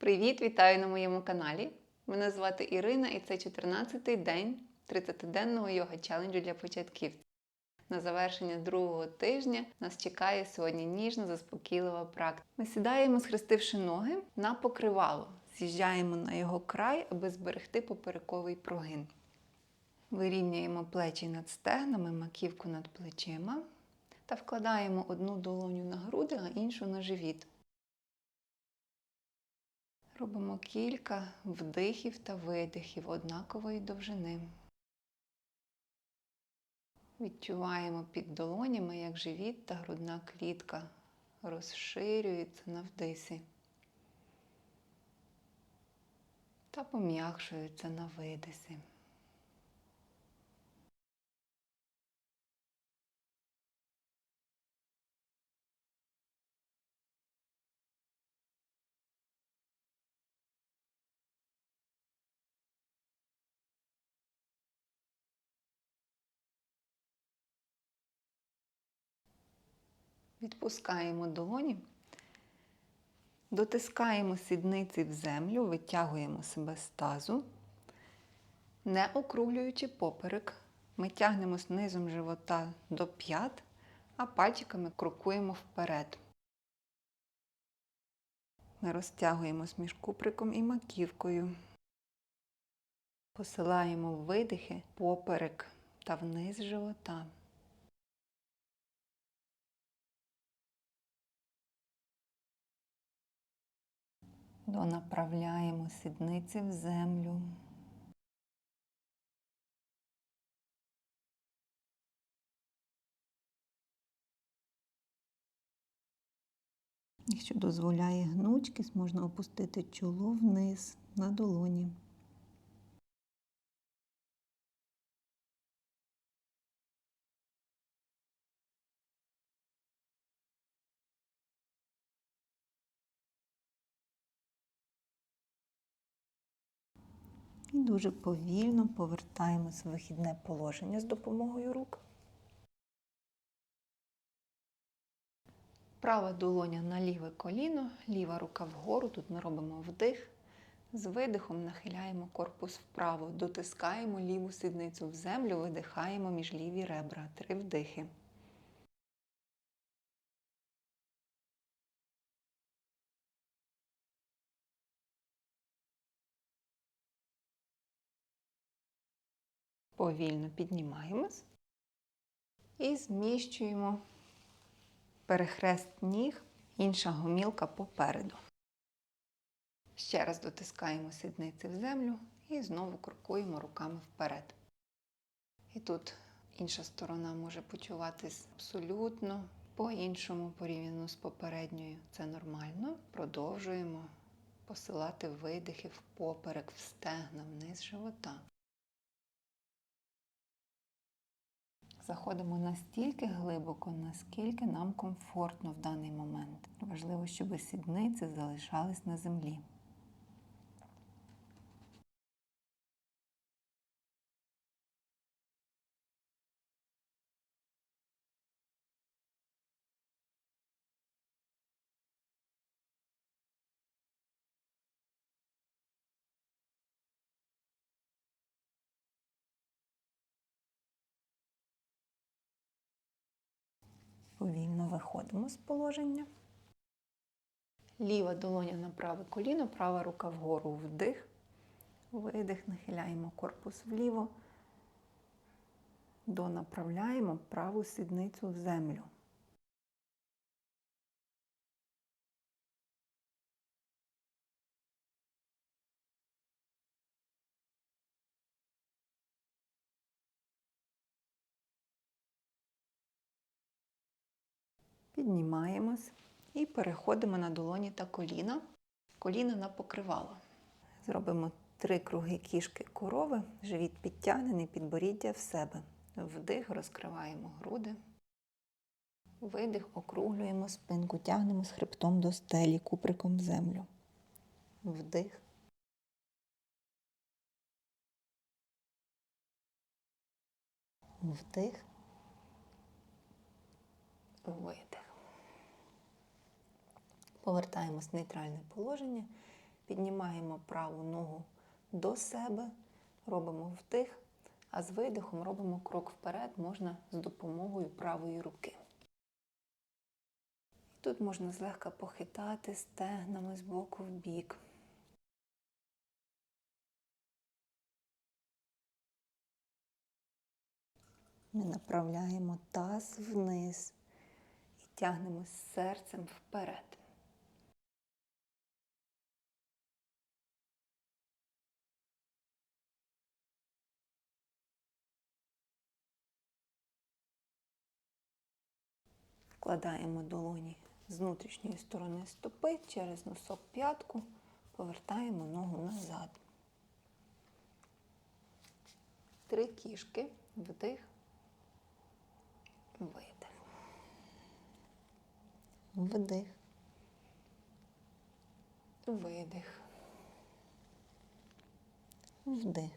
Привіт, вітаю на моєму каналі. Мене звати Ірина і це 14-й день 30-денного йога челенджу для початківців. На завершення другого тижня нас чекає сьогодні ніжна, заспокійлива практика. Ми сідаємо, схрестивши ноги на покривало, з'їжджаємо на його край, аби зберегти поперековий прогин. Вирівнюємо плечі над стегнами, маківку над плечима та вкладаємо одну долоню на груди, а іншу на живіт. Робимо кілька вдихів та видихів однакової довжини. Відчуваємо під долонями, як живіт та грудна клітка розширюються на вдисі та пом'якшуються на видисі. Відпускаємо долоні, дотискаємо сідниці в землю, витягуємо себе з тазу, не округлюючи поперек. Ми тягнемось низом живота до п'ят, а пальчиками крокуємо вперед. Ми розтягуємось між куприком і маківкою. Посилаємо видихи поперек та вниз живота. Донаправляємо сідниці в землю. Якщо дозволяє гнучкість, можна опустити чоло вниз на долоні. І дуже повільно повертаємось в вихідне положення з допомогою рук. Права долоня на ліве коліно, ліва рука вгору. Тут ми робимо вдих. З видихом нахиляємо корпус вправо, дотискаємо ліву сідницю в землю, видихаємо між ліві ребра. Три вдихи. Повільно піднімаємось і зміщуємо перехрест ніг, інша гомілка попереду. Ще раз дотискаємо сідниці в землю і знову крокуємо руками вперед. І тут інша сторона може почуватись абсолютно по-іншому порівняно з попередньою. Це нормально. Продовжуємо посилати видихи в поперек, в стегна, вниз живота. Заходимо настільки глибоко, наскільки нам комфортно в даний момент. Важливо, щоб сідниці залишались на землі. Повільно виходимо з положення. Ліва долоня на праве коліно, права рука вгору вдих. Видих, нахиляємо корпус вліво, донаправляємо праву сідницю в землю. Піднімаємось і переходимо на долоні та коліна. Коліна на покривало. Зробимо три круги кішки корови, живіт підтягнений, підборіддя в себе. Вдих, розкриваємо груди. Видих, округлюємо спинку, тягнемо з хребтом до стелі, куприком в землю. Вдих. Вдих. Видих. Повертаємось в нейтральне положення, Піднімаємо праву ногу до себе, робимо вдих, а з видихом робимо крок вперед, можна з допомогою правої руки. Тут можна злегка похитати стегнами з боку в бік. Ми направляємо таз вниз і тягнемо серцем вперед. Вкладаємо долоні з внутрішньої сторони стопи через носок п'ятку, повертаємо ногу назад. Три кішки, вдих, видих. Вдих. Видих. Вдих.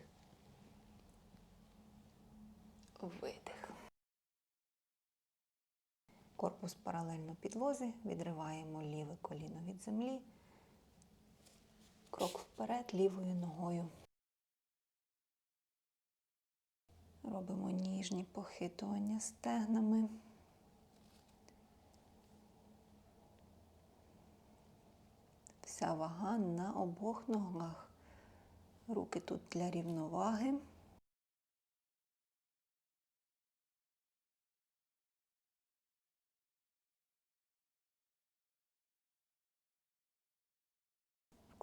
Видих. Корпус паралельно підлозі, відриваємо ліве коліно від землі. Крок вперед лівою ногою. Робимо ніжні похитування стегнами. Вся вага на обох ногах. Руки тут для рівноваги.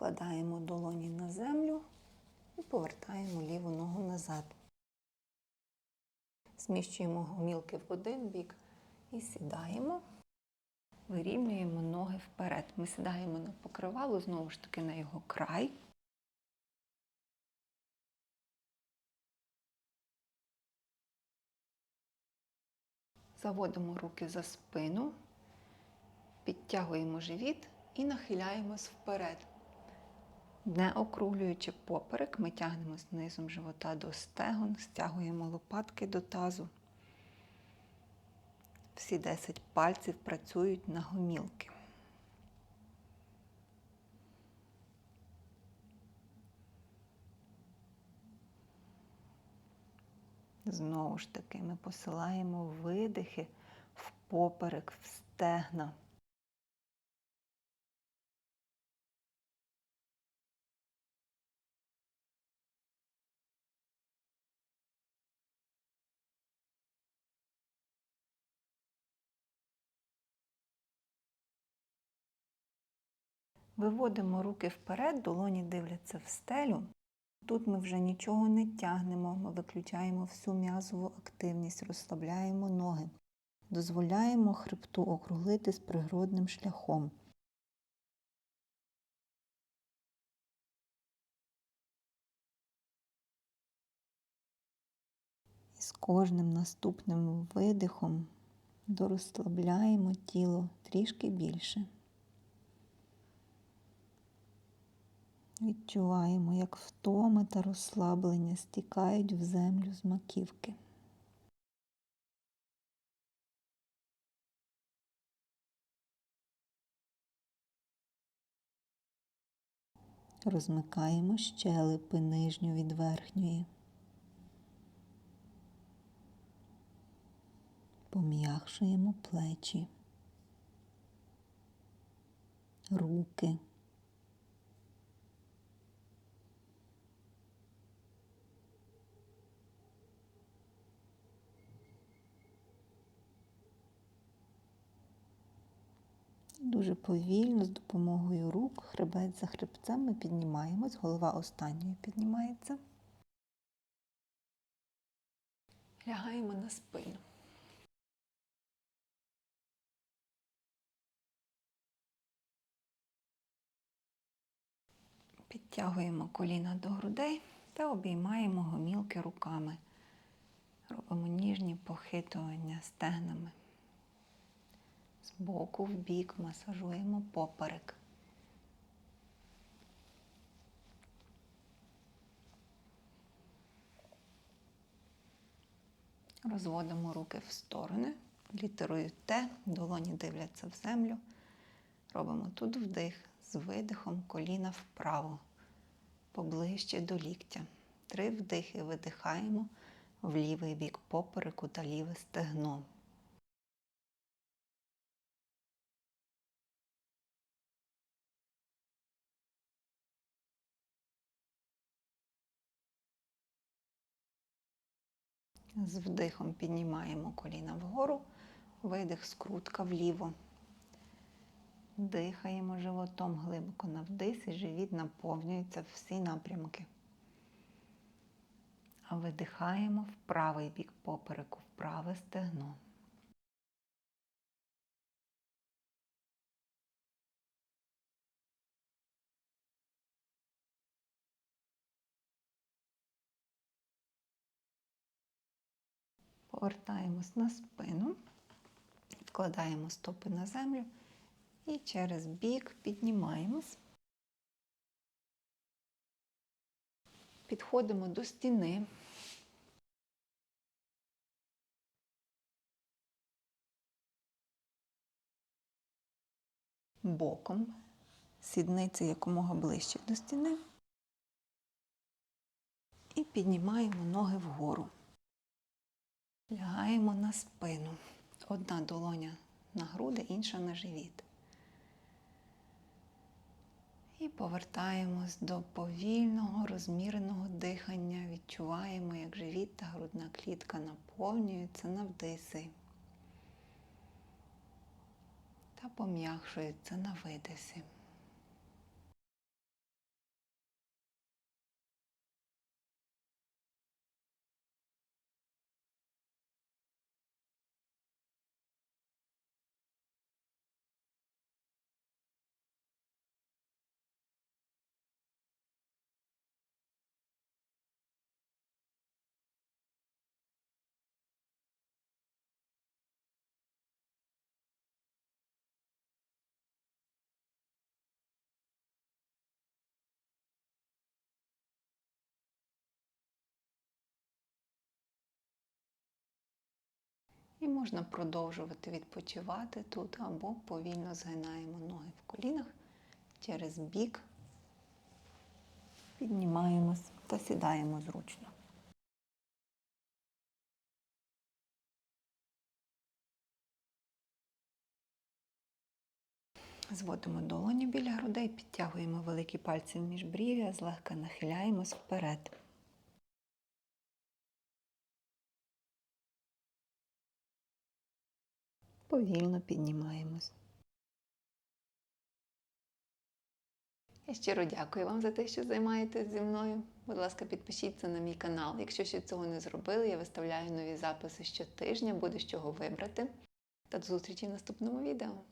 Вкладаємо долоні на землю і повертаємо ліву ногу назад. Зміщуємо гомілки в один бік і сідаємо. Вирівнюємо ноги вперед. Ми сідаємо на покривало, знову ж таки на його край. Заводимо руки за спину, підтягуємо живіт і нахиляємось вперед. Не округлюючи поперек, ми тягнемось низом живота до стегон, стягуємо лопатки до тазу. Всі 10 пальців працюють на гомілки. Знову ж таки, ми посилаємо видихи в поперек, в стегна. Виводимо руки вперед, долоні дивляться в стелю. Тут ми вже нічого не тягнемо, ми виключаємо всю м'язову активність, розслабляємо ноги. Дозволяємо хребту округлитись природним шляхом. І з кожним наступним видихом дорозслабляємо тіло трішки більше. Відчуваємо, як втома та розслаблення стікають в землю з маківки. Розмикаємо щелепи нижню від верхньої. Пом'якшуємо плечі, руки. Дуже повільно, з допомогою рук, хребець за хребцем ми піднімаємось, голова останньою піднімається. Лягаємо на спину. Підтягуємо коліна до грудей та обіймаємо гомілки руками. Робимо ніжні похитування стегнами. З боку в бік масажуємо поперек. Розводимо руки в сторони, літерою Т, долоні дивляться в землю. Робимо тут вдих, З видихом коліна вправо, поближче до ліктя. Три вдихи видихаємо в лівий бік попереку та ліве стегно. З вдихом піднімаємо коліна вгору, видих, скрутка вліво. Дихаємо животом глибоко на вдих і живіт наповнюється всі напрямки. А видихаємо в правий бік попереку, в праве стегно. Повертаємось на спину, вкладаємо стопи на землю і через бік піднімаємось. Підходимо до стіни. Боком, сідниці якомога ближче до стіни. І піднімаємо ноги вгору. Лягаємо на спину. Одна долоня на груди, інша на живіт. І повертаємось до повільного, розміреного дихання. Відчуваємо, як живіт та грудна клітка наповнюються на вдиси та пом'якшуються на видиси. І можна продовжувати відпочивати тут або повільно згинаємо ноги в колінах через бік, піднімаємось та сідаємо зручно. Зводимо долоні біля грудей, підтягуємо великі пальці в міжбрів'я, злегка нахиляємось вперед. Повільно піднімаємось. Я щиро дякую вам за те, що займаєтесь зі мною. Будь ласка, підпишіться на мій канал. Якщо ще цього не зробили, я виставляю нові записи щотижня, буде з чого вибрати. Та до зустрічі в наступному відео.